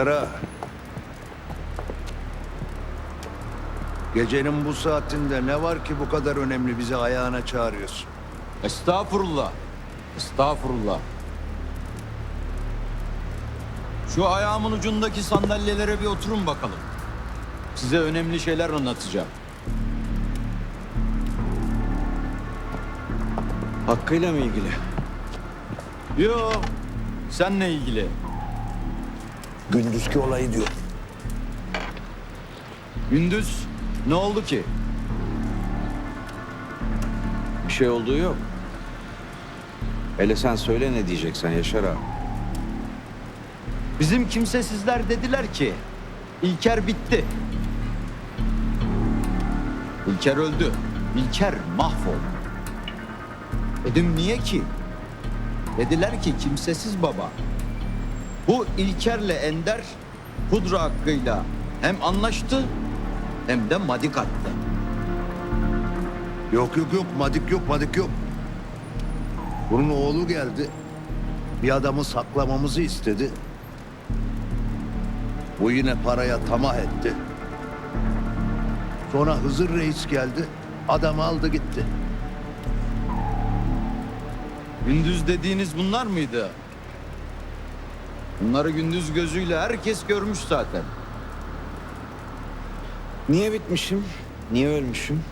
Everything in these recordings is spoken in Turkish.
Yaşar'a. Gecenin bu saatinde ne var ki bu kadar önemli bizi ayağına çağırıyorsun? Estağfurullah. Estağfurullah. Şu ayağımın ucundaki sandalyelere bir oturun bakalım. Size önemli şeyler anlatacağım. Hakkıyla mı ilgili? Yo, senle ilgili. Gündüzki olayı diyor. Gündüz ne oldu ki? Bir şey olduğu yok. Hele sen söyle ne diyeceksen Yaşar ağa. Bizim kimsesizler dediler ki İlker bitti. İlker öldü. İlker mahvoldu. Dedim niye ki? Dediler ki kimsesiz baba. Bu İlker'le Ender pudra hakkıyla hem anlaştı hem de madik attı. Yok yok yok madik yok madik yok. Bunun oğlu geldi. Bir adamı saklamamızı istedi. Bu yine paraya tamah etti. Sonra Hızır Reis geldi. Adamı aldı gitti. Gündüz dediğiniz bunlar mıydı? Bunları gündüz gözüyle herkes görmüş zaten. Niye bitmişim? Niye ölmüşüm?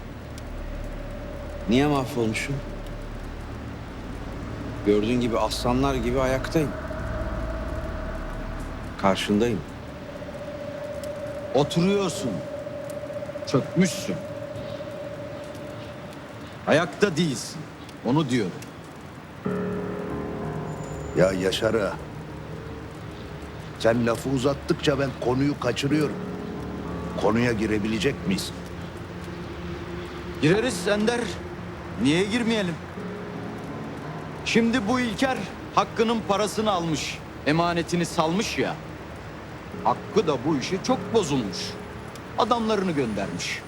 Niye mahvolmuşum? Gördüğün gibi aslanlar gibi ayaktayım. Karşındayım. Oturuyorsun. Çökmüşsün. Ayakta değilsin. Onu diyorum. Ya Yaşar'a. Sen lafı uzattıkça ben konuyu kaçırıyorum. Konuya girebilecek miyiz? Gireriz Ender. Niye girmeyelim? Şimdi bu İlker hakkının parasını almış. Emanetini salmış ya. Hakkı da bu işi çok bozulmuş. Adamlarını göndermiş.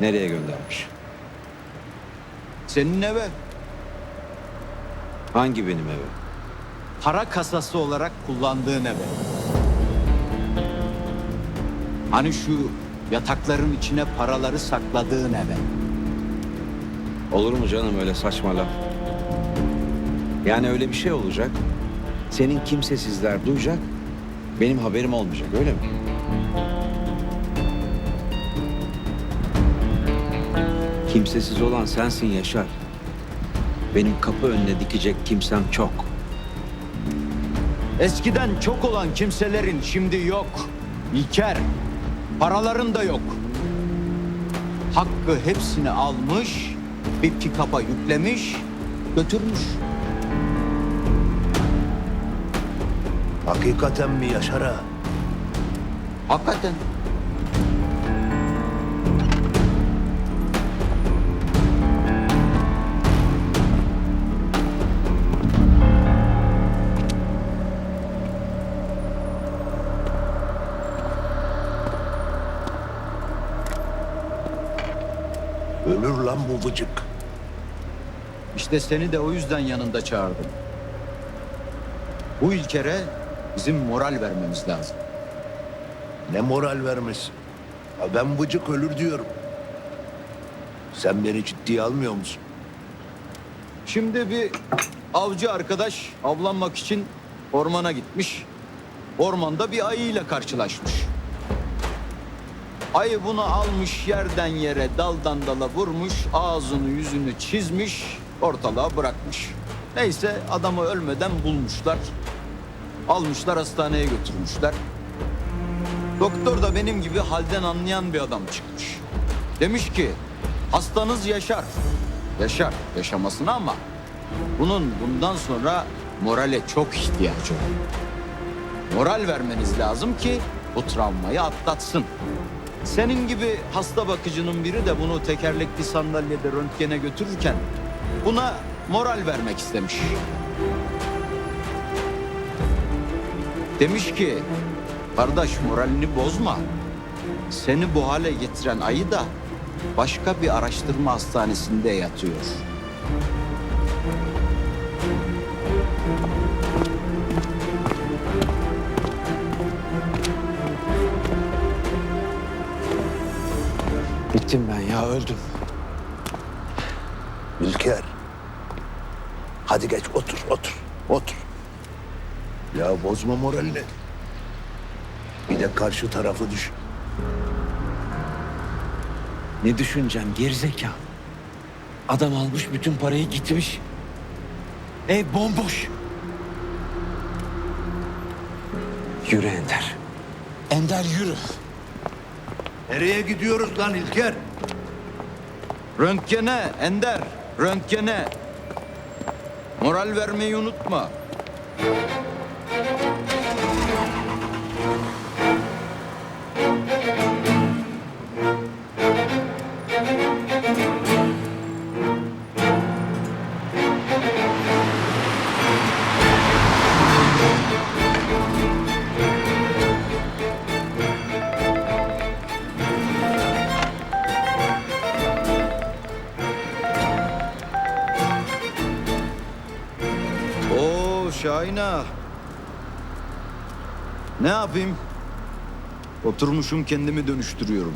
Nereye göndermiş? Senin eve Hangi benim eve? Para kasası olarak kullandığın eve. Hani şu yatakların içine paraları sakladığın eve. Olur mu canım öyle saçma laf? Yani öyle bir şey olacak. Senin kimsesizler duyacak. Benim haberim olmayacak öyle mi? Kimsesiz olan sensin Yaşar. Benim kapı önüne dikecek kimsem çok. Eskiden çok olan kimselerin şimdi yok. İlker, paraların da yok. Hakkı hepsini almış, bir pikapa yüklemiş, götürmüş. Hakikaten mi Yaşar'a? Hakikaten. Ölür lan bu vıcık. İşte seni de o yüzden yanında çağırdım. Bu İlker'e bizim moral vermemiz lazım. Ne moral vermesi. Ya ben vıcık ölür diyorum. Sen beni ciddiye almıyor musun? Şimdi bir avcı arkadaş avlanmak için ormana gitmiş. Ormanda bir ayıyla karşılaşmış. Ayı bunu almış yerden yere daldan dala vurmuş, ağzını yüzünü çizmiş, ortalığa bırakmış. Neyse adamı ölmeden bulmuşlar. Almışlar hastaneye götürmüşler. Doktor da benim gibi halden anlayan bir adam çıkmış. Demiş ki hastanız yaşar. Yaşar yaşamasına ama bunun bundan sonra morale çok ihtiyacı var. Moral vermeniz lazım ki bu travmayı atlatsın. Senin gibi hasta bakıcının biri de bunu tekerlekli sandalyede röntgene götürürken buna moral vermek istemiş. Demiş ki kardeş moralini bozma. Seni bu hale getiren ayı da başka bir araştırma hastanesinde yatıyor. Bittim ben ya öldüm. İlker. Hadi geç otur otur otur. Ya bozma moralini. Bir de karşı tarafı düşün. Ne düşüneceğim gerizekalı. Adam almış bütün parayı gitmiş. Ev bomboş. Yürü Ender. Ender yürü. Nereye gidiyoruz lan İlker? Röntgene Ender, röntgene. Moral vermeyi unutma. Oo Şahin ağa. Ne yapayım? Oturmuşum kendimi dönüştürüyorum.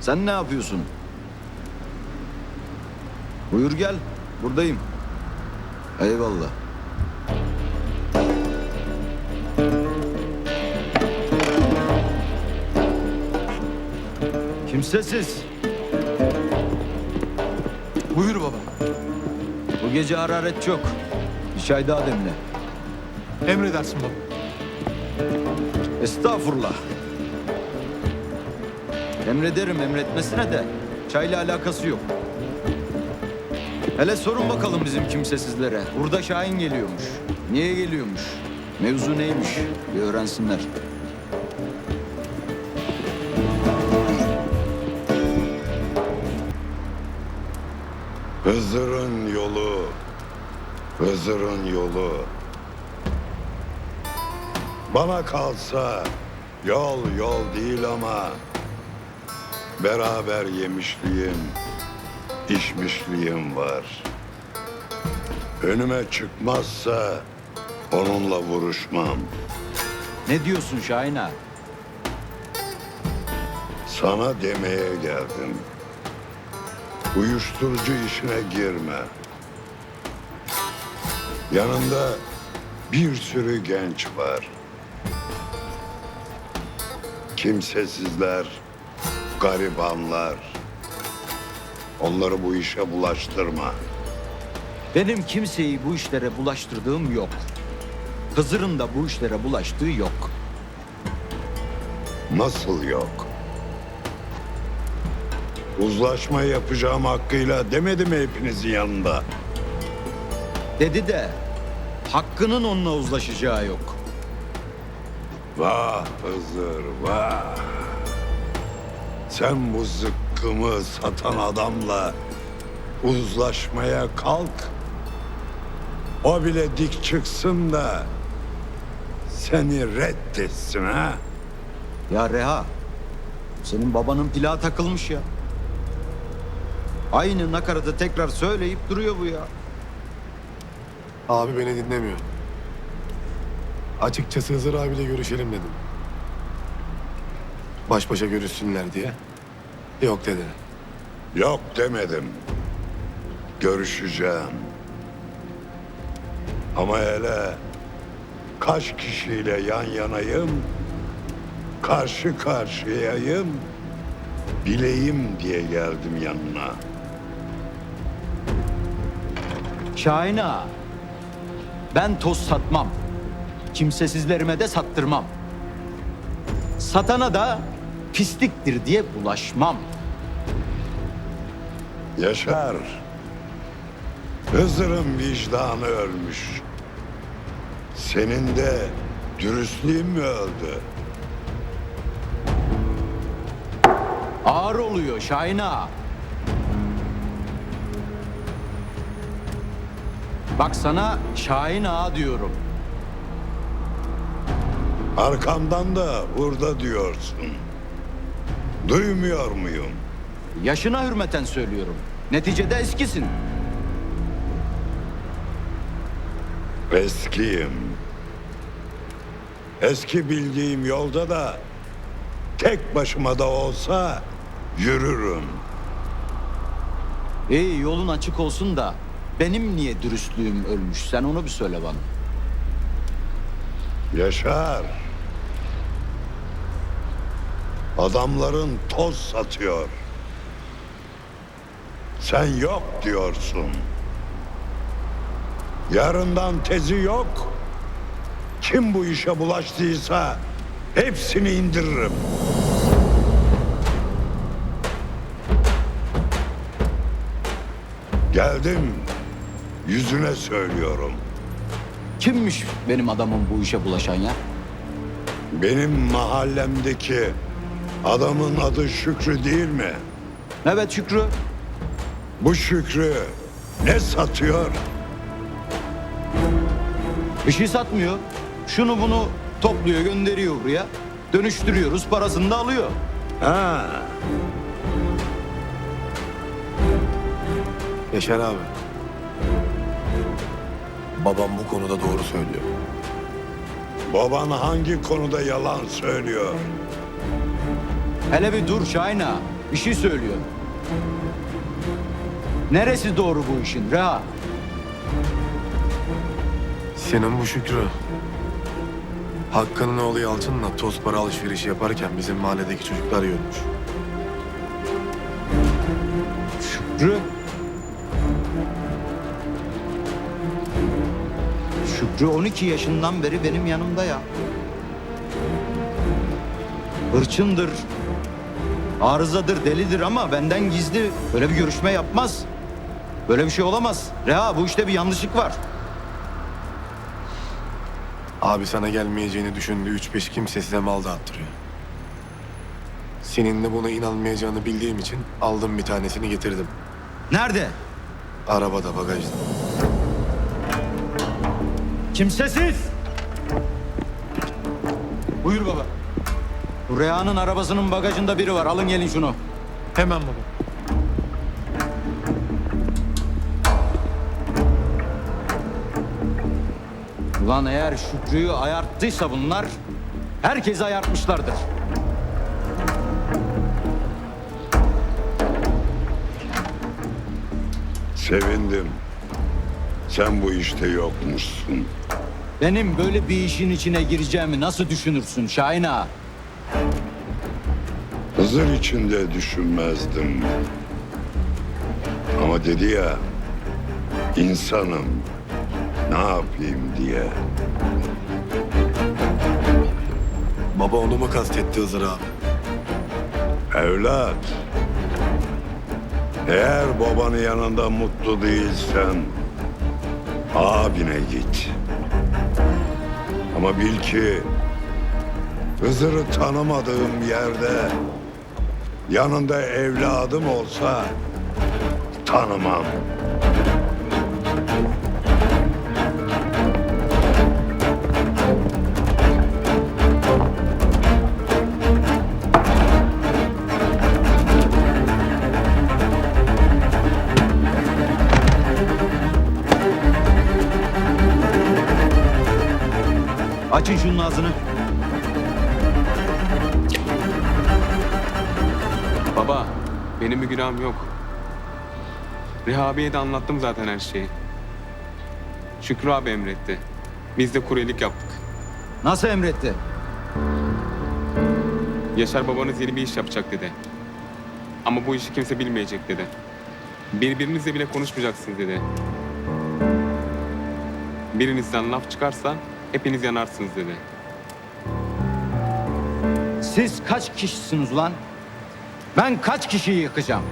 Sen ne yapıyorsun? Buyur gel. Buradayım. Eyvallah. Kimsesiz. Buyur baba. Bu gece hararet çok. Bir çay daha demle. Emredersin baba. Estağfurullah. Emrederim emretmesine de çayla alakası yok. Hele sorun bakalım bizim kimsesizlere. Burada Şahin geliyormuş. Niye geliyormuş? Mevzu neymiş? Bir öğrensinler. Hızır'ın yolu, Hızır'ın yolu. Bana kalsa yol yol değil ama beraber yemişliğim, içmişliğim var. Önüme çıkmazsa onunla vuruşmam. Ne diyorsun Şahin? Sana demeye geldim. Uyuşturucu işine girme. Yanında bir sürü genç var. Kimsesizler, garibanlar. Onları bu işe bulaştırma. Benim kimseyi bu işlere bulaştırdığım yok. Hızır'ın da bu işlere bulaştığı yok. Nasıl yok? Uzlaşma yapacağım hakkıyla demedi mi hepinizin yanında? Dedi de hakkının onunla uzlaşacağı yok. Vah Hızır vah. Sen bu zıkkımı satan adamla uzlaşmaya kalk. O bile dik çıksın da seni reddetsin ha. Ya Reha, senin babanın plağı takılmış ya. Aynı nakaratı tekrar söyleyip duruyor bu ya. Abi beni dinlemiyor. Açıkçası Hızır abiyle görüşelim dedim. Baş başa görüşsünler diye. Yok dedi. Yok demedim. Görüşeceğim. Ama hele kaç kişiyle yan yanayım, karşı karşıyayım, bileyim diye geldim yanına. Şahin ağa, ben toz satmam. Kimsesizlerime de sattırmam. Satana da pisliktir diye bulaşmam. Yaşar, Hızır'ın vicdanı ölmüş. Senin de dürüstlüğün mü öldü? Ağır oluyor Şahin ağa. Bak sana Şahin ağa diyorum. Arkamdan da burada diyorsun. Duymuyor muyum? Yaşına hürmeten söylüyorum. Neticede eskisin. Eskiyim. Eski bildiğim yolda da tek başıma da olsa yürürüm. İyi yolun açık olsun da benim niye dürüstlüğüm ölmüş? Sen onu bir söyle bana. Yaşar. Adamların toz satıyor. Sen yok diyorsun. Yarından tezi yok. Kim bu işe bulaştıysa hepsini indiririm. Geldim. Yüzüne söylüyorum. Kimmiş benim adamım bu işe bulaşan ya? Benim mahallemdeki adamın adı Şükrü değil mi? Evet Şükrü. Bu Şükrü ne satıyor? Bir şey satmıyor. Şunu bunu topluyor gönderiyor buraya. Dönüştürüyoruz parasını da alıyor. Ha, Yaşar abi. Babam bu konuda doğru söylüyor. baban hangi konuda yalan söylüyor? Hele bir dur Şahin ağa. Bir şey söylüyor. Neresi doğru bu işin Reha? Senin bu Şükrü. Hakkı'nın oğlu Yalçın'la toz para alışverişi yaparken bizim mahalledeki çocuklar görmüş. Şükrü. Şükrü 12 yaşından beri benim yanımda ya. Hırçındır, arızadır, delidir ama benden gizli böyle bir görüşme yapmaz. Böyle bir şey olamaz. Reha bu işte bir yanlışlık var. Abi sana gelmeyeceğini düşündüğü üç beş kimse size mal dağıttırıyor. Senin de buna inanmayacağını bildiğim için aldım bir tanesini getirdim. Nerede? Arabada bagajda. Kimsesiz. Buyur baba. Bu Reha'nın arabasının bagajında biri var. Alın gelin şunu. Hemen baba. Ulan eğer Şükrü'yü ayarttıysa bunlar, herkesi ayartmışlardır. Sevindim. Sen bu işte yokmuşsun. Benim böyle bir işin içine gireceğimi nasıl düşünürsün Şahin ağa? Hızır içinde düşünmezdim. Ama dedi ya, insanım, ne yapayım diye. Baba onu mu kastetti Hızır abi? Evlat, eğer babanın yanında mutlu değilsen, abine git. Ama bil ki, Hızır'ı tanımadığım yerde, yanında evladım olsa, tanımam. Açın şunun ağzını. Benim bir günahım yok. Reha abiye de anlattım zaten her şeyi. Şükrü abi emretti. Biz de kuryelik yaptık. Nasıl emretti? Yaşar babanız yeni bir iş yapacak dedi. Ama bu işi kimse bilmeyecek dedi. Birbirinizle bile konuşmayacaksınız dedi. Birinizden laf çıkarsa hepiniz yanarsınız dedi. Siz kaç kişisiniz ulan? Ben kaç kişiyi yıkacağım?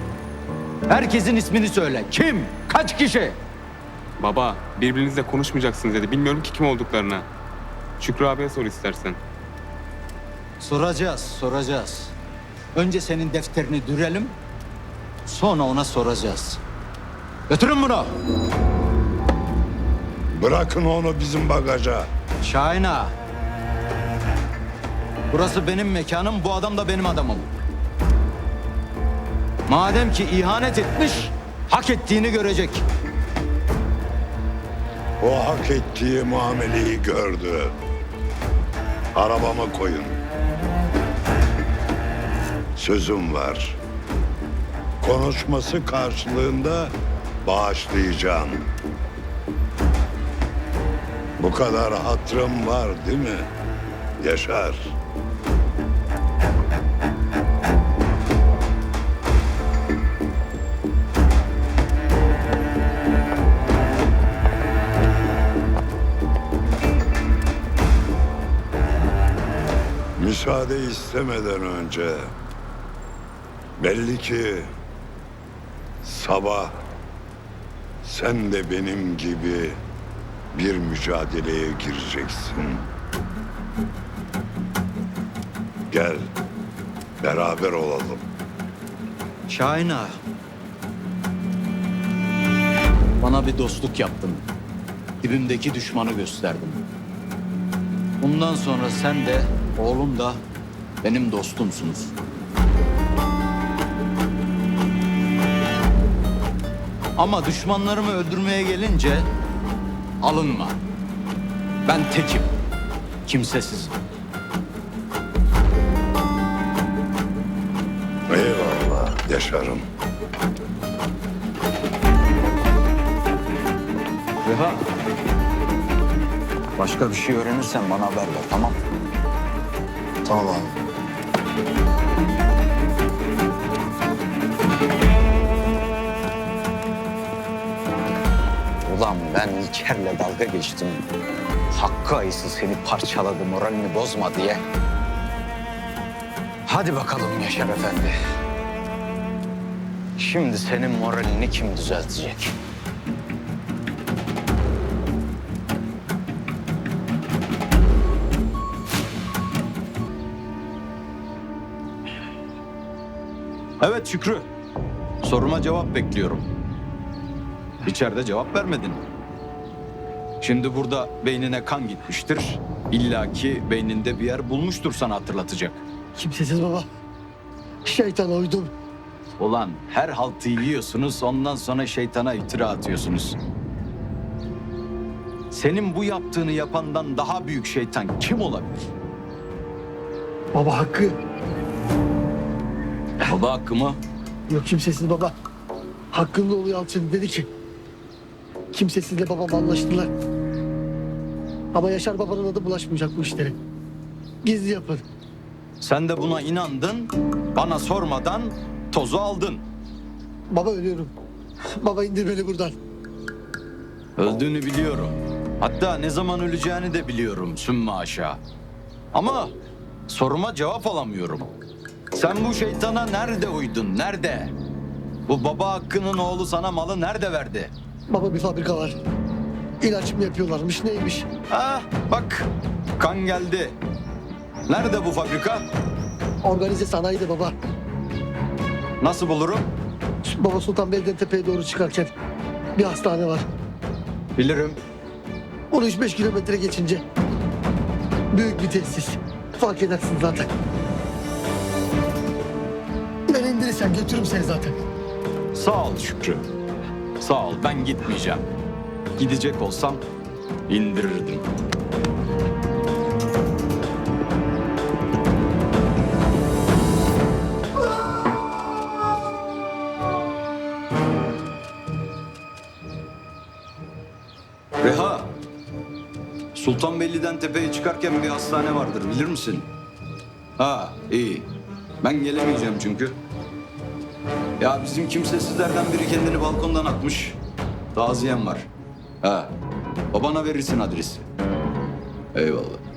Herkesin ismini söyle. Kim? Kaç kişi? Baba, birbirinizle konuşmayacaksınız dedi. Bilmiyorum ki kim olduklarını. Şükrü abiye sor istersen. Soracağız, soracağız. Önce senin defterini dürelim. Sonra ona soracağız. Götürün bunu. Bırakın onu bizim bagaja. Şahin ağa. Burası benim mekanım, bu adam da benim adamım. Madem ki ihanet etmiş, hak ettiğini görecek. O hak ettiği muameleyi gördü. Arabama koyun. Sözüm var. konuşması karşılığında bağışlayacağım. Bu kadar hatırım var değil mi? Yaşar. Müsaade istemeden önce belli ki sabah sen de benim gibi bir mücadeleye gireceksin. Gel beraber olalım. Şahin. Bana bir dostluk yaptın. Dibimdeki düşmanı gösterdin. Bundan sonra sen de oğlum da benim dostumsunuz. Ama düşmanlarımı öldürmeye gelince alınma. Ben tekim. Kimsesizim. Eyvallah Yaşar'ım. Reha. Başka bir şey öğrenirsen bana haber ver tamam Tamam abi. Ben İlker'le dalga geçtim. Hakkı ayısı seni parçaladı moralini bozma diye. Hadi bakalım Yaşar Efendi. Şimdi senin moralini kim düzeltecek? Evet Şükrü. Soruma cevap bekliyorum. İçeride cevap vermedin. Şimdi burada beynine kan gitmiştir. İlla ki beyninde bir yer bulmuştur sana hatırlatacak. Kimsesiz baba. Şeytana uydum. Ulan her haltı yiyorsunuz ondan sonra şeytana iftira atıyorsunuz. Senin bu yaptığını yapandan daha büyük şeytan kim olabilir? Baba hakkı. Baba hakkı mı? Yok kimsesiz baba. Hakkının oğlu Yalçın dedi ki. Kimsesizle babam anlaştılar. Ama Yaşar babanın adı bulaşmayacak bu işlere. Gizli yapın. Sen de buna inandın, bana sormadan tozu aldın. Baba ölüyorum. Baba indir beni buradan. Öldüğünü biliyorum. Hatta ne zaman öleceğini de biliyorum sümme aşağı. Ama soruma cevap alamıyorum. Sen bu şeytana nerede uydun, nerede? Bu baba hakkının oğlu sana malı nerede verdi? Baba bir fabrika var. İlaç mı yapıyorlarmış neymiş? Ah bak kan geldi. Nerede bu fabrika? Organize sanayide baba. Nasıl bulurum? Baba Sultan Belediye Tepe'ye doğru çıkarken bir hastane var. Bilirim. 13-5 kilometre geçince büyük bir tesis. Fark edersin zaten. Ben indirirsen götürürüm seni zaten. Sağ ol Şükrü. Sağ ol ben gitmeyeceğim. Gidecek olsam indirirdim. Reha, Sultanbeyli'den tepeye çıkarken bir hastane vardır bilir misin? Ha iyi. Ben gelemeyeceğim çünkü. Ya bizim kimsesizlerden biri kendini balkondan atmış. Taziyem var. Ha. Babana verirsin adresi. Eyvallah.